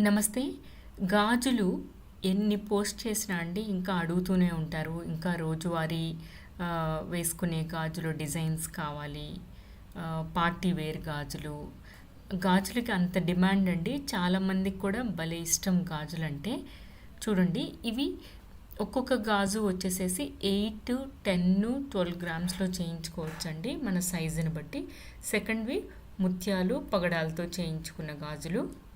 నమస్తే. గాజులు ఎన్ని పోస్ట్ చేసినా అండి ఇంకా అడుగుతూనే ఉంటారు. ఇంకా రోజువారీ వేసుకునే గాజులు డిజైన్స్ కావాలి. పార్టీ వేర్ గాజులు. గాజులకి అంత డిమాండ్ అండి. చాలామందికి కూడా భలే ఇష్టం గాజులు అంటే చూడండి ఇవి ఒక్కొక్క గాజు వచ్చేసేసి ఎయిట్ టెన్ ట్వెల్వ్ గ్రామ్స్లో చేయించుకోవచ్చండి మన సైజుని బట్టి. సెకండ్వి ముత్యాలు పగడాలతో చేయించుకున్న గాజులు.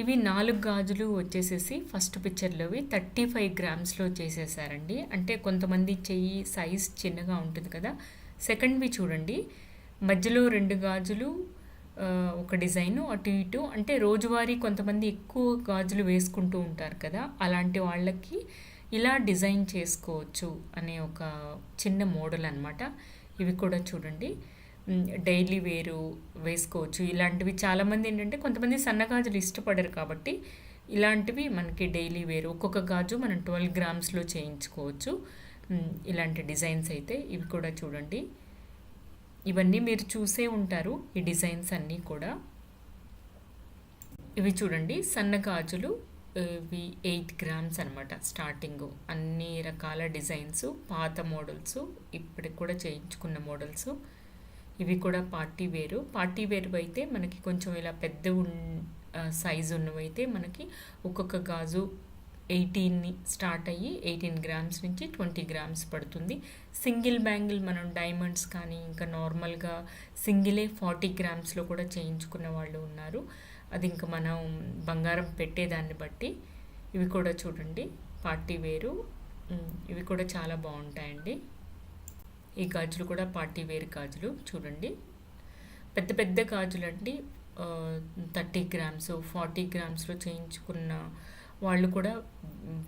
ఇవి నాలుగు గాజులు వచ్చేసేసి ఫస్ట్ పిక్చర్లోవి థర్టీ ఫైవ్ గ్రామ్స్లో చేసేసారండి. అంటే కొంతమంది చెయ్యి సైజ్ చిన్నగా ఉంటుంది కదా. సెకండ్వి చూడండి. మధ్యలో రెండు గాజులు ఒక డిజైను అటు ఇటు. అంటే రోజువారీ కొంతమంది ఎక్కువ గాజులు వేసుకుంటూ ఉంటారు కదా. అలాంటి వాళ్ళకి ఇలా డిజైన్ చేసుకోవచ్చు అనే ఒక చిన్న మోడల్ అన్నమాట. ఇవి కూడా చూడండి. డైలీ వేరు వేసుకోవచ్చు. ఇలాంటివి చాలామంది ఏంటంటే కొంతమంది సన్న గాజులు ఇష్టపడరు కాబట్టి ఇలాంటివి మనకి డైలీ వేరు. ఒక్కొక్క గాజు మనం ట్వెల్వ్ గ్రామ్స్లో చేయించుకోవచ్చు. ఇలాంటి డిజైన్స్ అయితే ఇవి కూడా చూడండి. ఇవన్నీ మీరు చూసే ఉంటారు ఈ డిజైన్స్ అన్నీ కూడా. ఇవి చూడండి సన్న గాజులు ఇవి ఎయిట్ గ్రామ్స్ అనమాట స్టార్టింగ్. అన్ని రకాల డిజైన్స్ పాత మోడల్స్ ఇప్పటికి కూడా చేయించుకున్న మోడల్స్. ఇవి కూడా పార్టీ వేరు. పార్టీ వేరు అయితే మనకి కొంచెం ఇలా పెద్ద సైజు ఉన్నవైతే మనకి ఒక్కొక్క గాజు ఎయిటీన్ స్టార్ట్ అయ్యి ఎయిటీన్ గ్రామ్స్ నుంచి ట్వంటీ గ్రామ్స్ పడుతుంది. సింగిల్ బ్యాంగిల్ మనం డైమండ్స్ కానీ ఇంకా నార్మల్గా సింగిలే ఫార్టీ గ్రామ్స్లో కూడా చేయించుకున్న వాళ్ళు ఉన్నారు. అది ఇంకా మనం బంగారం పెట్టేదాన్ని బట్టి ఇవి కూడా చూడండి. పార్టీ వేరు. ఇవి కూడా చాలా బాగుంటాయండి. ఈ గాజులు కూడా పార్టీ వేర్ గాజులు చూడండి. పెద్ద పెద్ద గాజులు అండి థర్టీ గ్రామ్స్ ఫార్టీ గ్రామ్స్లో చేయించుకున్న వాళ్ళు కూడా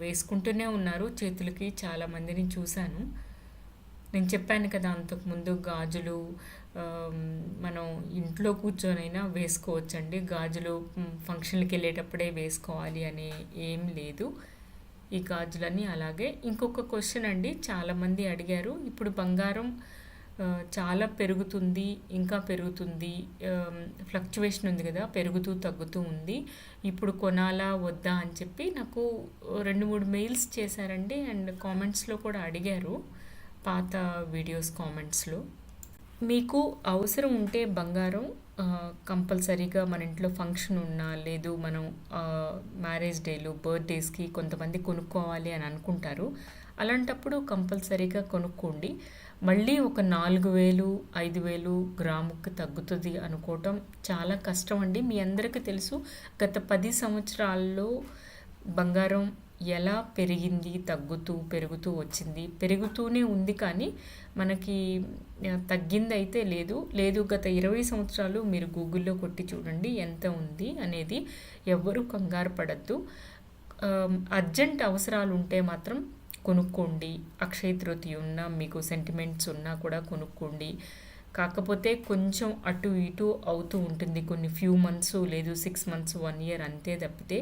వేసుకుంటూనే ఉన్నారు. చేతులకి చాలా మందిని చూశాను. నేను చెప్పాను కదా అంతకుముందు గాజులు మనం ఇంట్లో కూర్చొనైనా వేసుకోవచ్చండి. గాజులు ఫంక్షన్లకు వెళ్ళేటప్పుడే వేసుకోవాలి అనే ఏం లేదు. ఈ గాజులన్నీ అలాగే. ఇంకొక క్వశ్చన్ అండి చాలామంది అడిగారు ఇప్పుడు బంగారం చాలా పెరుగుతుంది ఇంకా పెరుగుతుంది ఫ్లక్చువేషన్ ఉంది కదా పెరుగుతూ తగ్గుతూ ఉంది ఇప్పుడు కొనాలా వద్దా అని చెప్పి నాకు రెండు మూడు మెయిల్స్ చేశారండి అండ్ కామెంట్స్లో కూడా అడిగారు పాత వీడియోస్ కామెంట్స్లో మీకు అవసరం ఉంటే బంగారం కంపల్సరీగా మన ఇంట్లో ఫంక్షన్ ఉన్నా లేదు మనం మ్యారేజ్ డేలు బర్త్డేస్కి కొంతమంది కొనుక్కోవాలి అని అనుకుంటారు. అలాంటప్పుడు కంపల్సరీగా కొనుక్కోండి. మళ్ళీ ఒక నాలుగు వేలు ఐదు వేలు గ్రాముకి తగ్గుతుంది అనుకోవటం చాలా కష్టం అండి. మీ అందరికీ తెలుసు గత పది సంవత్సరాల్లో బంగారం ఎలా పెరిగింది తగ్గుతూ పెరుగుతూ వచ్చింది. పెరుగుతూనే ఉంది కానీ మనకి తగ్గింది అయితే లేదు. లేదు గత ఇరవై సంవత్సరాలు మీరు గూగుల్లో కొట్టి చూడండి ఎంత ఉంది అనేది ఎవ్వరూ కంగారు పడద్దు. అర్జెంట్ అవసరాలు ఉంటే మాత్రం కొనుక్కోండి. అక్షయ తృతీయ ఉన్నా మీకు సెంటిమెంట్స్ ఉన్నా కూడా కొనుక్కోండి. కాకపోతే కొంచెం అటు ఇటు అవుతూ ఉంటుంది. కొన్ని ఫ్యూ మంత్స్ లేదు సిక్స్ మంత్స్ వన్ ఇయర్ అంతే తప్పితే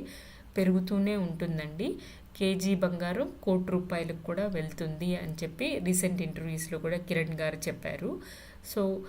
పెరుగుతూనే ఉంటుందండి. కేజీ బంగారం కోటి రూపాయలకు కూడా వెళ్తుంది అని చెప్పి రీసెంట్ ఇంటర్వ్యూస్లో కూడా కిరణ్ గారు చెప్పారు. సో